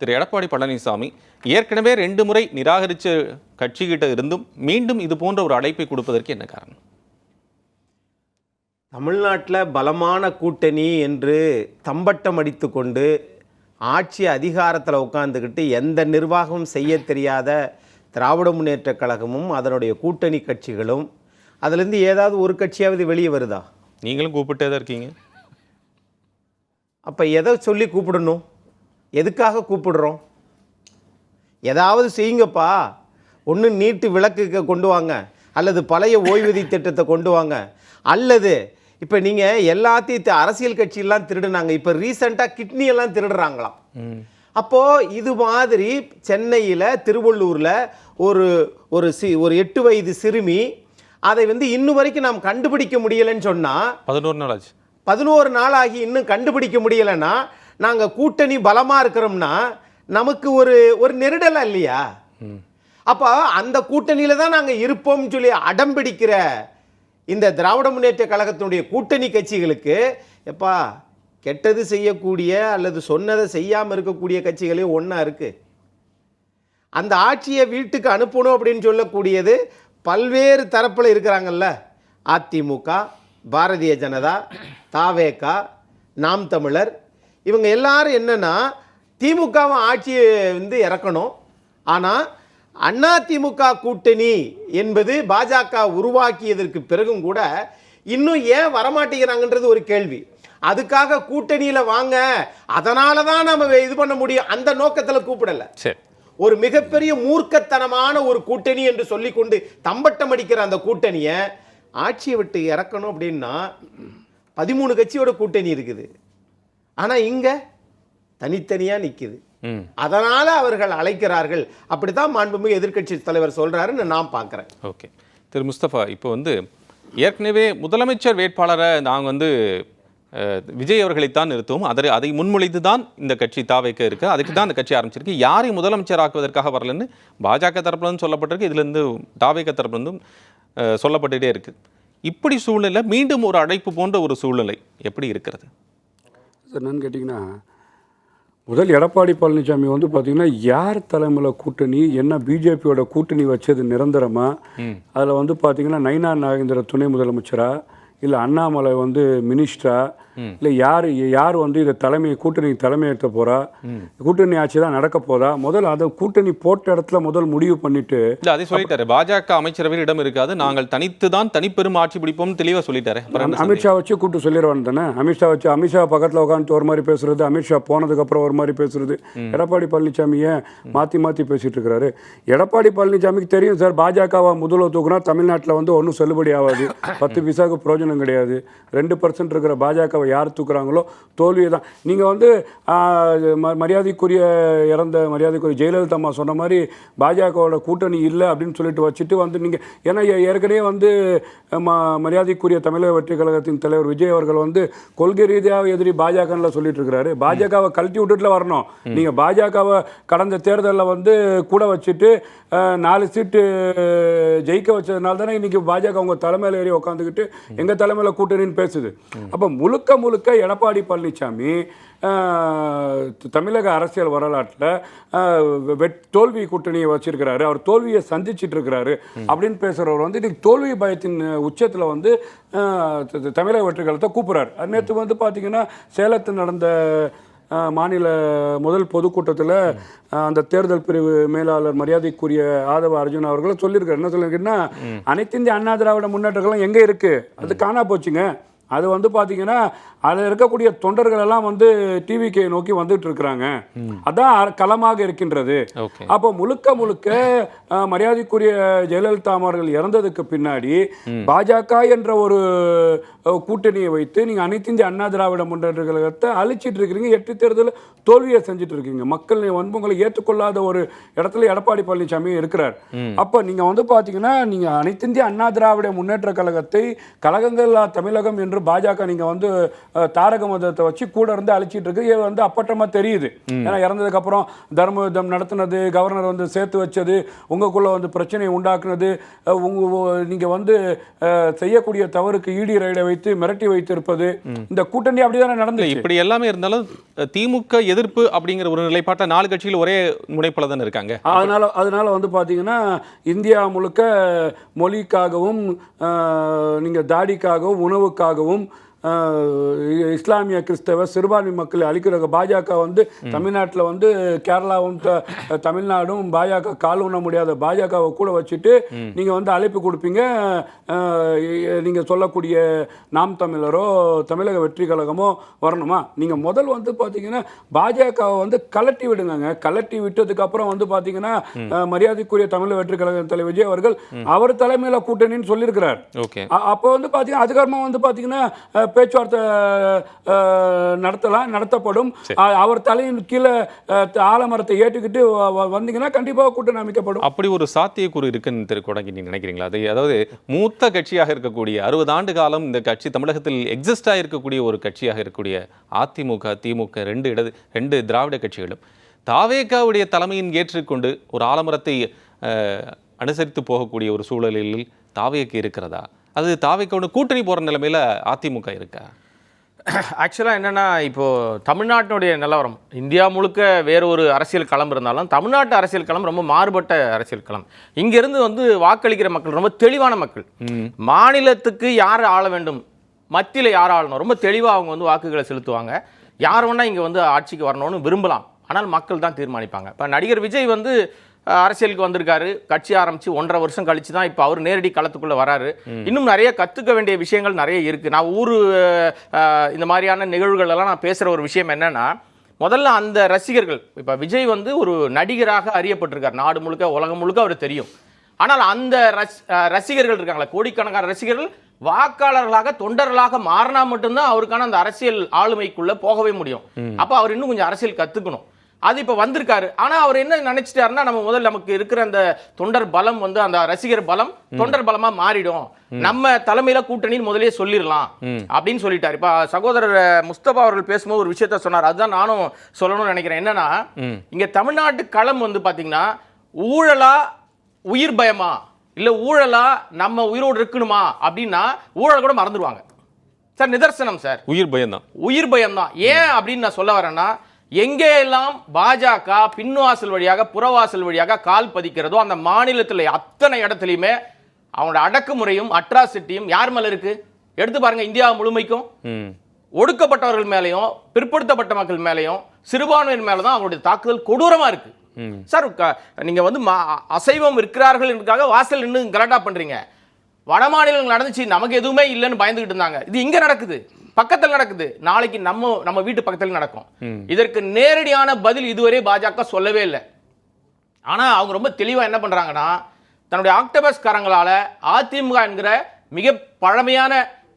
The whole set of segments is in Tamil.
திரு எடப்பாடி பழனிசாமி ஏற்கனவே ரெண்டு முறை நிராகரிச்ச கட்சிகிட்ட இருந்தும் மீண்டும் இது போன்ற ஒரு அழைப்பை கொடுப்பதற்கு என்ன காரணம்? தமிழ்நாட்டில் பலமான கூட்டணி என்று தம்பட்டம் அடித்து கொண்டு ஆட்சி அதிகாரத்தில் உட்காந்துக்கிட்டு எந்த நிர்வாகமும் செய்ய தெரியாத திராவிட முன்னேற்றக் கழகமும் அதனுடைய கூட்டணி கட்சிகளும் அதுலேருந்து ஏதாவது ஒரு கட்சியாவது வெளியே வருதா? நீங்களும் கூப்பிட்டே தான் இருக்கீங்க. அப்போ எதை சொல்லி கூப்பிடணும்? எதுக்காக கூப்பிடுறோம்? ஏதாவது செய்யுங்கப்பா. ஒன்று நீட்டு விளக்குக்கு கொண்டு வாங்க. அல்லது பழைய ஓய்வூதிய திட்டத்தை கொண்டு வாங்க. அல்லது இப்போ நீங்கள் எல்லாத்தையும் அரசியல் கட்சியெல்லாம் திருடுனாங்க. இப்போ ரீசெண்டாக கிட்னி எல்லாம் திருடுறாங்களாம். அப்போது இது மாதிரி சென்னையில் திருவள்ளூரில் ஒரு ஒரு சி ஒரு எட்டு வயது சிறுமி அதை வந்து இன்னும் வரைக்கும் நாம் கண்டுபிடிக்க முடியலைன்னு சொன்னால் பதினோரு நாள் ஆச்சு. பதினோரு நாள் ஆகி இன்னும் கண்டுபிடிக்க முடியலைன்னா நாங்கள் கூட்டணி பலமாக இருக்கிறோம்னா நமக்கு ஒரு ஒரு நெருடலாக இல்லையா? அப்போ அந்த கூட்டணியில் தான் நாங்கள் இருப்போம்னு சொல்லி அடம்பிடிக்கிற இந்த திராவிட முன்னேற்ற கழகத்தினுடைய கூட்டணி கட்சிகளுக்கு எப்பா கெட்டது செய்யக்கூடிய அல்லது சொன்னதை செய்யாமல் இருக்கக்கூடிய கட்சிகளே ஒன்றா இருக்குது அந்த ஆட்சியை வீட்டுக்கு அனுப்பணும் அப்படின்னு சொல்லக்கூடியது பல்வேறு தரப்பில் இருக்கிறாங்கல்ல. அதிமுக பாரதிய ஜனதா தாவேகா நாம் தமிழர் இவங்க எல்லாரும் என்னன்னா திமுகவை ஆட்சியை வந்து இறக்கணும். ஆனால் அண்ணா திமுக கூட்டணி என்பது பாஜக உருவாக்கியதற்கு பிறகும் கூட இன்னும் ஏன் வரமாட்டேங்கிறாங்கன்றது ஒரு கேள்வி. அதுக்காக கூட்டணியில் வாங்க அதனால தான் நம்ம இது பண்ண முடியும் அந்த நோக்கத்தில் கூப்பிடலை. சரி. ஒரு மிகப்பெரிய மூர்க்கத்தனமான ஒரு கூட்டணி என்று சொல்லிக்கொண்டு தம்பட்டம் அடிக்கிற அந்த கூட்டணியை ஆட்சியை விட்டு இறக்கணும் அப்படின்னா பதிமூணு கட்சியோட கூட்டணி இருக்குது. ஆனால் இங்கே தனித்தனியாக நிற்குது அதனால அவர்கள் அழைக்கிறார்கள். அப்படித்தான் மாண்புமிகு எதிர்க்கட்சி தலைவர் சொல்றாருன்னு நான் பார்க்குறேன். ஓகே. திரு முஸ்தபா இப்போ வந்து ஏற்கனவே முதலமைச்சர் வேட்பாளரை நாங்கள் வந்து விஜய் அவர்களைத்தான் நிறுத்துவோம். அதை அதை முன்மொழிந்து தான் இந்த கட்சி தாவைக்க இருக்கு. அதுக்கு தான் இந்த கட்சி ஆரம்பிச்சிருக்கு. யாரை முதலமைச்சர் ஆக்குவதற்காக வரலன்னு பாஜக தரப்புலேருந்து சொல்லப்பட்டிருக்கு. இதுலேருந்து தாவைக்க தரப்புலேருந்தும் அஹ், சொல்லப்பட்டுட்டே இருக்கு. இப்படி சூழ்நிலை மீண்டும் ஒரு அழைப்பு போன்ற ஒரு சூழ்நிலை எப்படி இருக்கிறது? என்னன்னு கேட்டிங்கன்னா முதல் எடப்பாடி பழனிசாமி வந்து பார்த்தீங்கன்னா யார் தலைமையில் கூட்டணி என்ன பிஜேபியோட கூட்டணி வச்சது நிரந்தரமா? அதில் வந்து பார்த்தீங்கன்னா நைனா நாகேந்திர துணை முதலமைச்சரா? இல்லை அண்ணாமலை வந்து மினிஸ்டரா? இல்லை யார் யார் வந்து இதை தலைமை கூட்டணி தலைமையேற்ற போறா? கூட்டணி ஆட்சி தான் நடக்க போதா? முதல் அதை கூட்டணி போட்ட இடத்துல முதல் முடிவு பண்ணிட்டு இல்ல அதை சொல்லிட்டாரு. பாஜக அமைச்சரவையில் இடம் இருக்காது. நாங்கள் தனித்து தான் தனிப்பெரும் ஆட்சி பிடிப்போம் தெளிவா சொல்லிட்டாரு. அமித்ஷா வச்சு கூப்பிட்டு சொல்லிடுவான் தானே? அமித்ஷா வச்சு அமித்ஷா பக்கத்தில் உட்காந்துட்டு ஒரு மாதிரி பேசுறது அமித்ஷா போனதுக்கு அப்புறம் ஒரு மாதிரி பேசுறது. எடப்பாடி பழனிசாமி ஏன் மாற்றி மாற்றி பேசிட்டு இருக்கிறாரு எடப்பாடி பழனிசாமிக்கு தெரியும் சார் பாஜகவை முதல்ல தூக்குனா தமிழ்நாட்டில் வந்து ஒன்றும் செல்லுபடி ஆகாது. பத்து பைசாவுக்கு பிரயோஜனம் கிடையாது. ரெண்டு பர்சன்ட் இருக்கிற பாஜகவை யார் தூக்குறாங்களோ தோல்வியை தான். நீங்கள் வந்து ம- மரியாதைக்குரிய இறந்த மரியாதைக்குரிய ஜெயலலிதா அம்மா சொன்ன மாதிரி பாஜகவோட கூட்டணி இல்லை அப்படின்னு சொல்லிட்டு வச்சுட்டு வந்து நீங்கள் ஏன்னா ஏற்கனவே வந்து ம மரியாதைக்குரிய தமிழக வெற்றி கழகத்தின் தலைவர் விஜய் அவர்கள் வந்து கொள்கை ரீதியாக எதிரி பாஜகன்னு சொல்லிட்டு இருக்கிறாரு. பாஜகவை கழட்டி விட்டுட்டுல வரணும். நீங்கள் பாஜகவை கடந்த தேர்தலில் வந்து கூட வச்சுட்டு நாலு சீட்டு ஜெயிக்க வச்சதுனால தானே இன்னைக்கு பாஜக உங்க தலைமையில் ஏறி உட்காந்துக்கிட்டு எங்க தலைமையில் கூட்டணின்னு பேசுது. அப்போ முழுக்க முழுக்க எடப்பாடி பழனிசாமி தமிழக அரசியல் வரலாற்றில் வெட் தோல்வி கூட்டணியை வச்சிருக்கிறாரு. அவர் தோல்வியை சந்திச்சிட்டு இருக்கிறாரு. அப்படின்னு பேசுறவர் வந்து இன்னைக்கு தோல்வி பயத்தின் உச்சத்தில் வந்து தமிழக வெற்றிகளத்தை கூப்பிடுறாரு அது நேற்று வந்து பார்த்தீங்கன்னா சேலத்தில் நடந்த மாநில முதல் பொதுக்கூட்டத்தில் அந்த தேர்தல் பிரிவு மேலாளர் மரியாதைக்குரிய ஆதவ அர்ஜுன் அவர்கள் சொல்லியிருக்காரு. என்ன சொல்லியிருக்குன்னா அனைத்து இந்திய அண்ணா திராவிட முன்னேற்றங்களும் எங்கே இருக்கு? அது காணா போச்சுங்க. அது வந்து பார்த்தீங்கன்னா அதில் இருக்கக்கூடிய தொண்டர்கள் எல்லாம் வந்து டிவிகே நோக்கி வந்துட்டு இருக்கிறாங்க அதான் களமாக இருக்கின்றது. அப்போ முழுக்க முழுக்க மரியாதைக்குரிய ஜெயலலிதா அவர்கள் இறந்ததுக்கு பின்னாடி பாஜக என்ற ஒரு கூட்டணியை வைத்து நீங்க அனைத்து இந்திய அண்ணா திராவிட முன்னேற்ற கழகத்தை அழிச்சிட்டு இருக்கிறீங்க எட்டு தேர்தல் தோல்வியை செஞ்சுட்டு இருக்கீங்க மக்கள் வந்து உங்களை ஏற்றுக்கொள்ளாத ஒரு இடத்துல எடப்பாடி பழனிசாமி இருக்கிறார். அப்போ நீங்க வந்து பாத்தீங்கன்னா நீங்க அனைத்து இந்திய அண்ணா திராவிட முன்னேற்ற கழகத்தை கழகங்கள் தமிழகம் என்று தலைவர் பாஜக நீங்க வந்து தாரக மதத்தை வச்சு கூட இருந்து அழிச்சிட்டு இருக்கு. இது வந்து அப்பட்டமா தெரியுது. ஏன்னா இறந்ததுக்கு அப்புறம் தர்ம யுத்தம் நடத்துனது கவர்னர் வந்து சேர்த்து வச்சது உங்களுக்குள்ள வந்து பிரச்சனையை உண்டாக்குனது அஹ், உங்க உ- நீங்க வந்து செய்யக்கூடிய தவறுக்கு ஈடி ரைடை வைத்து மிரட்டி வைத்திருப்பது இந்த கூட்டணி அப்படிதானே இல்ல நடந்துச்சு இப்படி எல்லாமே இருந்தாலும் திமுக எதிர்ப்பு அப்படிங்கிற ஒரு நிலைப்பாட்டை நாலு கட்சிகள் ஒரே முனைப்புல தானே இருக்காங்க? அதனால அதனால வந்து பார்த்தீங்கன்னா இந்தியா முழுக்க மொழிக்காகவும் ஆஹ், நீங்க தாடிக்காகவும் உணவுக்காகவும் ஆஹ், இ- இஸ்லாமிய கிறிஸ்தவ சிறுபான்மை மக்களை அழிக்கிற பாஜக வந்து தமிழ்நாட்டில் வந்து கேரளாவும் த- தமிழ்நாடும் பாஜக கால் ஊன முடியாத பாஜகவை கூட வச்சுட்டு நீங்க வந்து அழைப்பு கொடுப்பீங்க. ஆஹ், இ- நீங்க சொல்லக்கூடிய நாம் தமிழரோ தமிழக வெற்றி கழகமோ வரணுமா? நீங்க முதல் வந்து பார்த்தீங்கன்னா பாஜகவை வந்து கலட்டி விடுங்க கலட்டி விட்டதுக்கு அப்புறம் வந்து பார்த்தீங்கன்னா மரியாதைக்குரிய தமிழக வெற்றி கழக தலைவர் விஜய் அவர்கள் அவர் தலைமையில கூட்டணின்னு சொல்லியிருக்கிறார். அப்போ வந்து பார்த்தீங்கன்னா அதுக்கப்புறமா வந்து பார்த்தீங்கன்னா பேச்சுவார்த்தை நடத்தலாம் நடத்தப்படும். அவர் தலையின் கீழே ஆலமரத்தை ஏற்றுக்கிட்டு வந்தீங்கன்னா கண்டிப்பாக கூட்டணி அமைக்கப்படும். அப்படி ஒரு சாத்தியக்கூறு இருக்குன்னு திரு கொடங்கி நீங்க நினைக்கிறீங்களா? அது அதாவது மூத்த கட்சியாக இருக்கக்கூடிய அறுபது ஆண்டு காலம் இந்த கட்சி தமிழகத்தில் எக்ஸிஸ்ட் இருக்கக்கூடிய ஒரு கட்சியாக இருக்கக்கூடிய அதிமுக திமுக ரெண்டு இடது ரெண்டு திராவிட கட்சிகளும் தாவேகாவுடைய தலைமையின் ஏற்றுக்கொண்டு ஒரு ஆலமரத்தை அனுசரித்து போகக்கூடிய ஒரு சூழலில் தாவேக்கு இருக்கிறதா? அது தாவேக்கோட கூட்டணி போற நிலைமையில அதிமுக இருக்கா? ஆக்சுவலாக என்னென்னா இப்போது தமிழ்நாட்டினுடைய நிலவரம் இந்தியா முழுக்க வேற ஒரு அரசியல் களம் இருந்தாலும் தமிழ்நாட்டு அரசியல் களம் ரொம்ப மாறுபட்ட அரசியல் களம். இங்கிருந்து வந்து வாக்களிக்கிற மக்கள் ரொம்ப தெளிவான மக்கள். மாநிலத்துக்கு யார் ஆள வேண்டும்? மத்தியில் யார் ஆளணும்? ரொம்ப தெளிவாக அவங்க வந்து வாக்குகளை செலுத்துவாங்க. யார் வேணா இங்கே வந்து ஆட்சிக்கு வரணும்னு விரும்பலாம். ஆனால் மக்கள் தான் தீர்மானிப்பாங்க. இப்போ நடிகர் விஜய் வந்து அரசியலுக்கு வந்திருக்காரு. கட்சி ஆரம்பிச்சு ஒன்றரை வருஷம் கழிச்சு தான் இப்போ அவர் நேரடி களத்துக்குள்ள வராரு. இன்னும் நிறைய கத்துக்க வேண்டிய விஷயங்கள் நிறைய இருக்கு. நான் ஊர் இந்த மாதிரியான நிகழ்வுகள் எல்லாம் நான் பேசுற ஒரு விஷயம் என்னன்னா முதல்ல அந்த ரசிகர்கள் இப்போ விஜய் வந்து ஒரு நடிகராக அறியப்பட்டிருக்கார். நாடு முழுக்க உலகம் முழுக்க அவர் தெரியும். ஆனால் அந்த ரஸ்- ரசிகர்கள் இருக்காங்களா கோடிக்கணக்கான ரசிகர்கள் வாக்காளர்களாக தொண்டர்களாக மாறினா மட்டும்தான் அவருக்கான அந்த அரசியல் ஆளுமைக்குள்ள போகவே முடியும். அப்போ அவர் இன்னும் கொஞ்சம் அரசியல் கத்துக்கணும். அது இப்போ வந்திருக்காரு. ஆனா அவர் என்ன நினைச்சிட்டாருன்னா நம்ம முதல்ல நமக்கு இருக்கிற அந்த தொண்டர் பலம் வந்து அந்த ரசிகர் பலம் தொண்டர் பலமா மாறிடும். நம்ம தலைமையில கூட்டணின்னு முதல்லயே சொல்லிடலாம் அப்படின்னு சொல்லிட்டாரு. இப்ப சகோதரர் முஸ்தபா அவர்கள் பேசும்போது ஒரு விஷயத்த சொன்னார். அதுதான் நானும் சொல்லணும்னு நினைக்கிறேன். என்னன்னா இங்க தமிழ்நாட்டு களம் வந்து பாத்தீங்கன்னா ஊழலா உயிர் பயமா? இல்ல ஊழலா நம்ம உயிரோடு இருக்கணுமா? அப்படின்னா ஊழல் கூட மறந்துடுவாங்க சார் நிதர்சனம் சார். உயிர் பயம்தான். உயிர் பயம்தான். ஏன் அப்படின்னு நான் சொல்ல வரேன்னா எங்கே எல்லாம் பாஜக பின்வாசல் வழியாக புறவாசல் வழியாக கால் பதிக்கிறதோ அந்த மாநிலத்தில் அத்தனை இடத்துலையுமே அவனோட அடக்குமுறையும் அட்ராசிட்டியும் யார் மேல இருக்கு? எடுத்து பாருங்க இந்தியா முழுமைக்கும். ஒடுக்கப்பட்டவர்கள் மேலேயும் பிற்படுத்தப்பட்ட மக்கள் மேலேயும் சிறுபான்மையினர் மேல தான் அவருடைய தாக்குதல் கொடூரமா இருக்கு. சார் க- நீங்க வந்து அசைவம் இருக்கிறார்கள் என்றுக்காக வாசல் இன்னும் கலாட்டா பண்றீங்க. வட மாநிலங்கள் நடந்துச்சு நமக்கு எதுவுமே இல்லைன்னு பயந்துகிட்டு இருந்தாங்க. இது இங்க நடக்குது. பக்கத்தில் நடக்குது. நாளைக்கு நம்ம நம்ம வீட்டு பக்கத்தில் நடக்கும். இதற்கு நேரடியான பதில் இதுவரை பாஜக சொல்லவே இல்லை. ஆனா அவங்க ரொம்ப தெளிவா என்ன பண்றாங்கன்னா தன்னுடைய ஆக்டோபஸ் காரங்களால அதிமுக என்கிற மிக பழமையான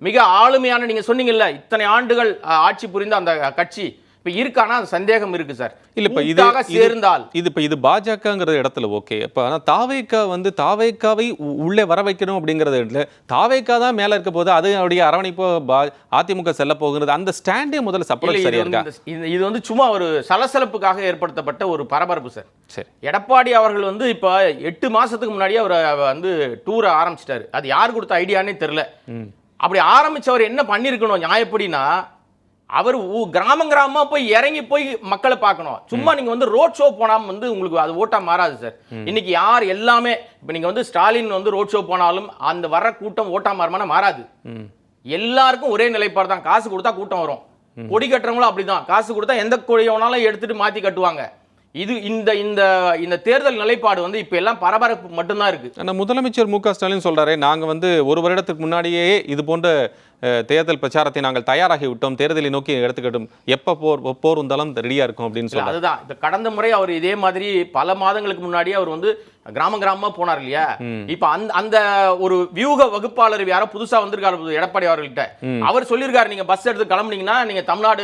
மிக ஆளுமையான நீங்க சொன்னீங்கல்ல இத்தனை ஆண்டுகள் ஆட்சி புரிந்த அந்த கட்சி இப்ப இருக்கானா அது சந்தேகம் இருக்கு சார். இல்ல இப்ப இது கூட்டாக இது- சேர்ந்தால். இது இப்ப இது பாஜகங்கிற இடத்துல ஓகே. இப்ப ஆனா தாவேக்கா வந்து தாவேக்காவை உள்ளே வர வைக்கணும் அப்படிங்கறது இடத்துல தாவேக்கா தான் மேல இருக்க போது அது அவருடைய அரவணைப்போ பா- அதிமுக செல்ல போகிறது அந்த ஸ்டாண்டே முதல்ல இல்ல, சப்போர்ட் சரியா இருக்கா? இது வந்து சும்மா ஒரு சலசலப்புக்காக ஏற்படுத்தப்பட்ட ஒரு பரபரப்பு சார். சரி. எடப்பாடி அவர்கள் வந்து இப்போ எட்டு மாசத்துக்கு முன்னாடியே அவர் வந்து டூரை ஆரம்பிச்சிட்டாரு. அது யார் கொடுத்த ஐடியானே தெரில அப்படி ஆரம்பிச்சவர் என்ன பண்ணியிருக்கணும் நியாயப்படினா அவர் கிராமம் கிராமமா போய் இறங்கி போய் மக்களை பார்க்கணும். சும்மா நீங்க வந்து ரோட் ஷோ போனாம வந்து உங்களுக்கு அது ஓட்டா மாறாது சார். இன்னைக்கு யார் எல்லாமே இப்போ நீங்க வந்து ஸ்டாலின் வந்து ரோட் ஷோ போனாலும் அந்த வர்ற கூட்டம் ஓட்டா மாறுமானா மாறாது. எல்லாருக்கும் ஒரே நிலைப்பாடு தான். காசு கொடுத்தா கூட்டம் வரும். கொடி கட்டுறவங்களும் அப்படிதான். காசு கொடுத்தா எந்த கொடியை வேணாலும் எடுத்துட்டு மாத்தி கட்டுவாங்க. இது இந்த இந்த இந்த தேர்தல் நிலைப்பாடு வந்து இப்ப எல்லாம் பரபரப்பு மட்டும்தான் இருக்கு. ஆனா முதலமைச்சர் மு க ஸ்டாலின் சொல்றாரு நாங்க வந்து ஒரு வருடத்துக்கு முன்னாடியே இது போன்ற தேர்தல் பிரச்சாரத்தை நாங்கள் தயாராகி விட்டோம். தேர்தலை நோக்கி எடுத்துக்கிட்டோம். எப்ப போர் போர் வந்தாலும் ரெடியா இருக்கும் அப்படின்னு சொல்றாரு. அதுதான். இந்த கடந்த முறை அவர் இதே மாதிரி பல மாதங்களுக்கு முன்னாடியே அவர் வந்து கிராம கிராமமா போனார் இல்லையா? இப்ப அந்த அந்த ஒரு வியூக வகுப்பாளர் யாரோ புதுசா வந்திருக்காரு எடப்பாடி அவர்கள்ட்ட அவர் சொல்லியிருக்காரு நீங்க பஸ் எடுத்து கிளம்புனீங்கன்னா நீங்க தமிழ்நாடு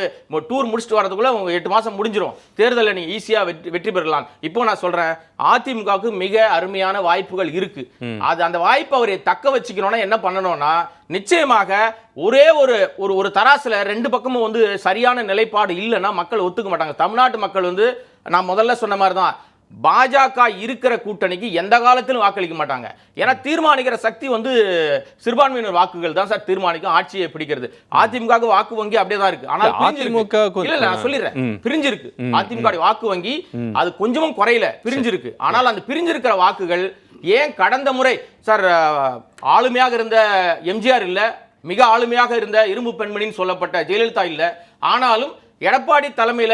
டூர் முடிச்சுட்டு வரதுக்குள்ள உங்க எட்டு மாசம் முடிஞ்சிரும். தேர்தலில் நீங்க ஈஸியா வெற்றி வெற்றி பெறலாம். இப்போ நான் சொல்றேன் அதிமுகவுக்கு மிக அருமையான வாய்ப்புகள் இருக்கு. அது அந்த வாய்ப்பை அவர் தக்க வச்சுக்கணும்னா என்ன பண்ணணும்னா நிச்சயமாக ஒரே ஒரு ஒரு ஒரு தராசுல ரெண்டு பக்கமும் வந்து சரியான நிலைப்பாடு இல்லைன்னா மக்கள் ஒத்துக்க மாட்டாங்க. தமிழ்நாட்டு மக்கள் வந்து நான் முதல்ல சொன்ன மாதிரி தான் பாஜக இருக்கிற கூட்டணிக்கு எந்த காலத்திலும் வாக்களிக்க மாட்டாங்க. ஏன்னா தீர்மானிக்கிற சக்தி வந்து சிறுபான்மையினர் வாக்குகள் தான் சார் தீர்மானிக்கும் ஆட்சியை பிடிக்கிறது. அதிமுக வாக்கு வங்கி அப்படியே தான் இருக்கு ஆனால் பிரிஞ்சிருக்கு. அதிமுக இல்ல நான் சொல்லிடுறேன். பிரிஞ்சிருக்கு. அதிமுக வாக்கு வங்கி அது கொஞ்சமும் குறையல. பிரிஞ்சிருக்கு. ஆனால் அந்த பிரிஞ்சிருக்கிற வாக்குகள் ஏன் கடந்த முறை சார் ஆளுமையாக இருந்த எம்ஜிஆர் இல்லை மிக ஆளுமையாக இருந்த இரும்பு பெண்மணின்னு சொல்லப்பட்ட ஜெயலலிதா இல்லை. ஆனாலும் எடப்பாடி தலைமையில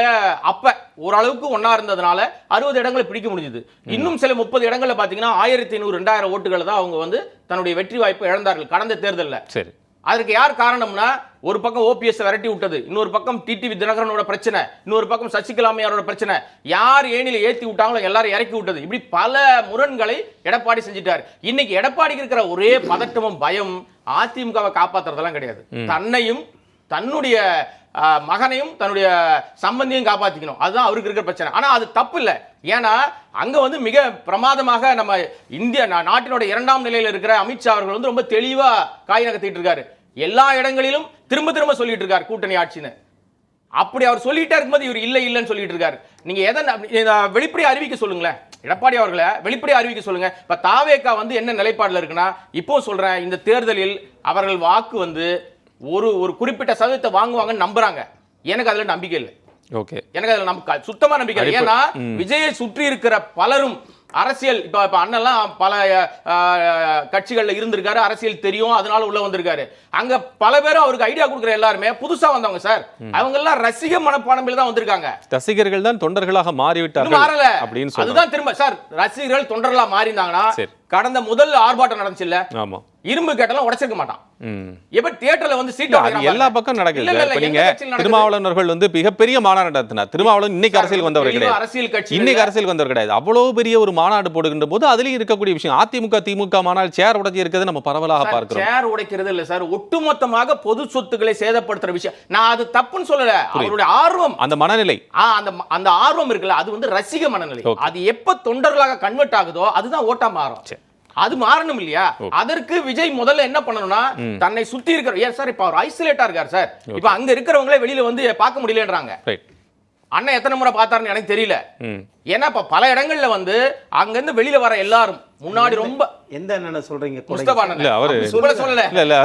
அப்ப ஓரளவுக்கு ஒன்றா இருந்ததுனால அறுபது இடங்களை பிடிக்க முடிஞ்சது. இன்னும் சில முப்பது இடங்களில் பாத்தீங்கன்னா ஆயிரத்தி ஐநூறு ரெண்டாயிரம் ஓட்டுகளை தான் அவங்க வந்து தன்னுடைய வெற்றி வாய்ப்பை இழந்தார்கள் கடந்த தேர்தலில். சரி. அதற்கு யார் காரணம்னா ஒரு பக்கம் ஓபிஎஸ் விரட்டி விட்டது இன்னொரு பக்கம் டிடிவி தினகரனோட பிரச்சனை இன்னொரு பக்கம் சசிகலா அம்மையாரோட பிரச்சனை. யார் ஏணில ஏத்தி விட்டாங்களோ எல்லாரும் இறக்கி விட்டது. இப்படி பல முரண்களை எடப்பாடி செஞ்சிட்டார். இன்னைக்கு எடப்பாடிக்கு இருக்கிற ஒரே பதட்டமும் பயம் அதிமுகவை காப்பாத்துறதெல்லாம் கிடையாது. தன்னையும் தன்னுடைய மகனையும் தன்னுடைய சம்பந்தியும் காப்பாத்திக்கணும். அதுதான் அவருக்கு இருக்கிற பிரச்சனை. ஆனா அது தப்பு இல்லை. ஏன்னா அங்க வந்து மிக பிரமாதமாக நம்ம இந்திய நாட்டினோட இரண்டாம் நிலையில இருக்கிற அமித்ஷா அவர்கள் வந்து ரொம்ப தெளிவா காய் நகர்த்திட்டு இருக்காரு. எல்லா இடங்களிலும் திரும்ப திரும்ப சொல்லிட்டு இருக்காரு கூட்டணி ஆட்சின்னு. அப்படி அவர் சொல்லிட்டே இருக்கும்போது இவர் இல்லை இல்லைன்னு சொல்லிட்டு இருக்காரு. நீங்க எதை வெளிப்படையா அறிவிக்க சொல்லுங்களேன். எடப்பாடி அவர்களை வெளிப்படையா அறிவிக்க சொல்லுங்க. இப்ப தாவேக்கா வந்து என்ன நிலைப்பாடுல இருக்குன்னா இப்போ சொல்றேன் இந்த தேர்தலில் அவர்கள் வாக்கு வந்து ஒரு ஒரு குறிப்பிட்ட சதவீதத்தை வாங்குவாங்கன்னு நம்புறாங்க. எனக்கு அதுல நம்பிக்கை இல்லை. ஓகே. எனக்கு அதுல நம்பிக்கை சுத்தமா நம்பிக்கை இல்லை. ஏன்னா விஜயை சுற்றி இருக்கிற பலரும் அரசியல் இப்ப இப்ப அண்ணன்லாம் பல கட்சிகள்ல இருந்திருக்காரு அரசியல் தெரியும் அதனால உள்ள வந்திருக்காரு. அங்க பல பேரும் அவருக்கு ஐடியா கொடுக்குற எல்லாருமே புதுசா வந்தவங்க சார். அவங்க எல்லாம் ரசிக மனப்பான்மையில தான் வந்திருக்காங்க. ரசிகர்கள் தான் தொண்டர்களாக மாறிவிட்டார்கள் மாறல. அப்படின்னு அதுதான் திரும்ப சார் ரசிகர்கள் தொண்டர்களா மாறினாங்கன்னா சரி. கடந்த முதல் ஆர்ப்பாட்டம் நடந்துச்சு இல்ல ஆமா. இரும்பு கேட்டெல்லாம் உடைச்சிருக்க மாட்டான். ம். எப்ப தியேட்டர்ல வந்து சீட் எல்லா பக்கம் நடக்குது நீங்க திருமாவளவர்கள் வந்து மிகப்பெரிய மாநாடு நடத்தினார். திருமாவளவன் இன்னைக்கு அரசியல் வந்தவர் கிடையாது. அரசியல் கட்சி இன்னைக்கு அரசியல் வந்தவர் கிடையாது. அவ்வளவு பெரிய ஒரு மாநாடு போடுகின்ற போது அதுலயும் இருக்கக்கூடிய விஷயம் அதிமுக திமுக மாநாடு சேர் உடச்சி இருக்கிறது நம்ம பரவலாக பார்க்கிறோம். சேர் உடைக்கிறது இல்ல சார். ஒட்டுமொத்தமாக பொது சொத்துக்களை சேதப்படுத்துற விஷயம். நான் அது தப்புன்னு சொல்லல. அவருடைய ஆர்வம். அந்த மனநிலை. அந்த அந்த ஆர்வம் இருக்குல்ல அது வந்து ரசிக மனநிலை. அது எப்ப தொண்டர்களாக கன்வெர்ட் ஆகுதோ அதுதான் ஓட்டா மாறும். அது மாறணும் இல்லையா? அதற்கு விஜய் முதல்ல என்ன பண்ணணும்னா தன்னை சுத்தி இருக்கிற ஏன் சார் இப்ப அவர் ஐசோலேட்டா இருக்கார் சார். இப்ப அங்க இருக்கிறவங்களே வெளியில வந்து பார்க்க முடியலன்றாங்க. ரைட் அண்ணன் எத்தனை முறை பார்த்தாருன்னு எனக்கு தெரியல. ம். ஏன்னா இப்ப பல இடங்கள்ல வந்து அங்க இருந்து வெளியில வர எல்லாரும் முன்னாடி ரொம்ப எந்த என்னென்ன சொல்றீங்க முஸ்தபா அவரு- சொல்லல. இல்ல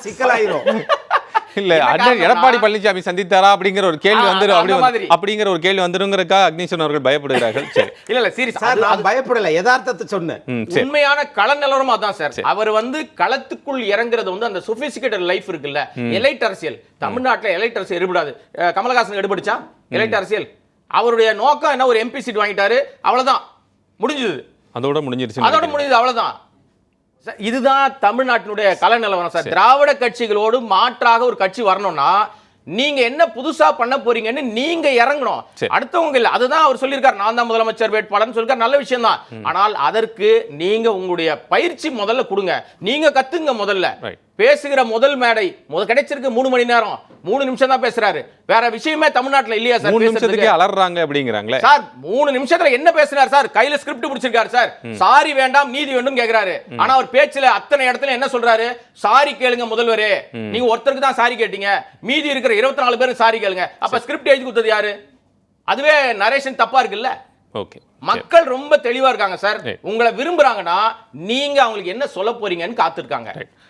சிக்கலாயிரும். இல்ல அண்ணன் எடப்பாடி பழனிசாமி சந்தித்தாரா அப்படிங்கிற ஒரு கேள்வி ஆ, வந்துரும். அந்த அப்படி மாதிரி. வந்து- அப்படிங்கிற ஒரு கேள்வி வந்துருங்கிறக்கா அக்னீஸ்வரன் அவர்கள் பயப்படுகிறார்கள்? சரி. இல்ல இல்ல சீரியஸ். சார் நான் பயப்படல. யதார்த்தத்தை சொன்னேன். சரி. உண்மையான கள நிலவரம் அதான் சார். அவர் வந்து களத்துக்குள் இறங்குறது வந்து அந்த சொபிஸ்டிகேட்டட் லைஃப் இருக்குல்ல. எலைட் அரசியல். தமிழ்நாட்டுல எலைட் அரசியல் எடுபடாது. கமலஹாசன் எடுபடுச்சா? எலைட் அரசியல். அவருடைய நோக்கம் என்ன? ஒரு எம்பி சீட் வாங்கிட்டாரு. அவ்வளவுதான். முடிஞ்சது. அதோட முடிஞ்சிருச்சு அதோட முடிஞ்சது. அவ்வளவுதான். சார், இதுதான் தமிழ்நாட்டினுடைய கல நிலவரம் சார். திராவிட கட்சிகளோடு மாற்றாக ஒரு கட்சி வரணும்னா நீங்க என்ன புதுசா பண்ண போறீங்கன்னு நீங்க இறங்கணும். அடுத்தவங்க இல்ல அதுதான் அவர் சொல்லியிருக்காரு. நான் தான் முதலமைச்சர் வேட்பாளர்னு சொல்லிருக்காரு நல்ல விஷயம் தான் ஆனால் அதற்கு நீங்க உங்களுடைய பயிற்சி முதல்ல கொடுங்க. நீங்க கத்துங்க முதல்ல. பேசுகிற முதல் மேடை. முத கிடைச்சிருக்கு மூணு மணி நேரம். மூணு நிமிஷம் தான் பேசுறாரு. வேற விஷயமே தமிழ்நாட்டுல இல்லையா சார் மூணு? நிமிஷத்துக்கே அலறாங்க அப்படிங்கிறாங்களே. சார் மூணு நிமிஷத்துல என்ன பேசினார் சார்? கையில ஸ்கிரிப்ட் பிடிச்சிருக்காரு சார். சாரி வேண்டாம் நீதி வேண்டும் கேக்குறாரு. ஆனா அவர் பேச்சுல அத்தனை இடத்துல என்ன சொல்றாரு? சாரி கேளுங்க முதல்வரே. நீங்க ஒருத்தருக்கு தான் சாரி கேட்டீங்க. மீதி இருக்கிற இருபத்தி நாலு பேரும் சாரி கேளுங்க. அப்ப ஸ்கிரிப்ட் எழுதி கொடுத்தது யாரு? அதுவே நரேஷன் தப்பா இருக்குல்ல? ஓகே. மக்கள் ரொம்ப தெளிவா இருக்காங்க சார். உங்களை விரும்புறாங்கன்னா நீங்க அவங்களுக்கு என்ன சொல்ல போறீங்கன்னு காத்திருக்காங்க.